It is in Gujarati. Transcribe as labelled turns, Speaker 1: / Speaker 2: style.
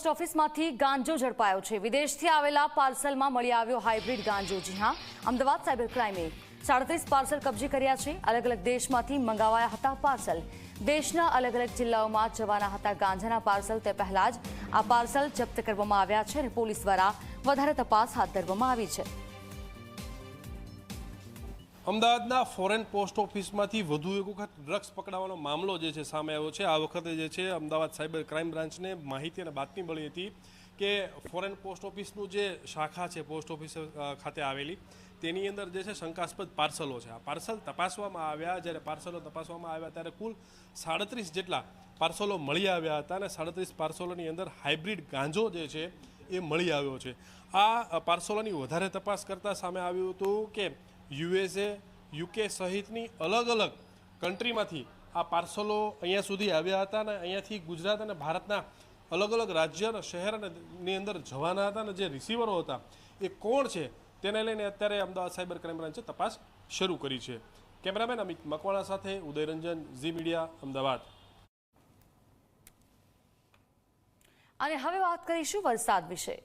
Speaker 1: પોસ્ટ ઓફિસમાંથી ગાંજો ઝડપાયો છે. વિદેશથી આવેલા પાર્સલમાં મળી આવ્યો હાઇબ્રિડ ગાંજો. જી હા, અમદાવાદ સાયબર ક્રાઇમે સાડત્રીસ પાર્સલ કબજે કર્યા છે. અલગ અલગ દેશમાંથી મંગાવાયા હતા પાર્સલ. દેશના અલગ અલગ જિલ્લાઓમાં જવાના હતા ગાંજાના પાર્સલ. તે પહેલા જ આ પાર્સલ જપ્ત કરવામાં આવ્યા છે અને પોલીસ દ્વારા વધારે તપાસ હાથ ધરવામાં આવી છે.
Speaker 2: અમદાવાદના ફોરેન પોસ્ટ ઓફિસમાંથી વધુ એક વખત ડ્રગ્સ પકડાવાનો મામલો જે છે સામે આવ્યો છે. આ વખતે જે છે અમદાવાદ સાયબર ક્રાઇમ બ્રાન્ચને માહિતી અને બાતમી મળી હતી કે ફોરેન પોસ્ટ ઓફિસનું જે શાખા છે, પોસ્ટ ઓફિસ ખાતે આવેલી, તેની અંદર જે છે શંકાસ્પદ પાર્સલો છે. આ પાર્સલ તપાસવામાં આવ્યા, જ્યારે પાર્સલો તપાસવામાં આવ્યા ત્યારે કુલ સાડત્રીસ જેટલા પાર્સલો મળી આવ્યા હતા અને સાડત્રીસ પાર્સલોની અંદર હાઇબ્રિડ ગાંજો જે છે એ મળી આવ્યો છે. આ પાર્સલોની વધારે તપાસ કરતાં સામે આવ્યું હતું કે યુએસએ, યુકે સહિતની અલગ અલગ કન્ટ્રીમાંથી આ પાર્સલો અહીંયા સુધી આવ્યા હતા અને અહીંયાથી ગુજરાત અને ભારતના અલગ અલગ રાજ્ય અને શહેરની અંદર જવાના હતા અને જે રિસીવરો હતા, એ કોણ છે તેને લઈને અત્યારે અમદાવાદ સાયબર ક્રાઇમ બ્રાન્ચે તપાસ શરૂ કરી છે. કેમેરામેન અમિત મકવાણા સાથે ઉદયરંજન, ઝી મીડિયા, અમદાવાદ.
Speaker 1: અને હવે વાત કરીશું વરસાદ વિશે.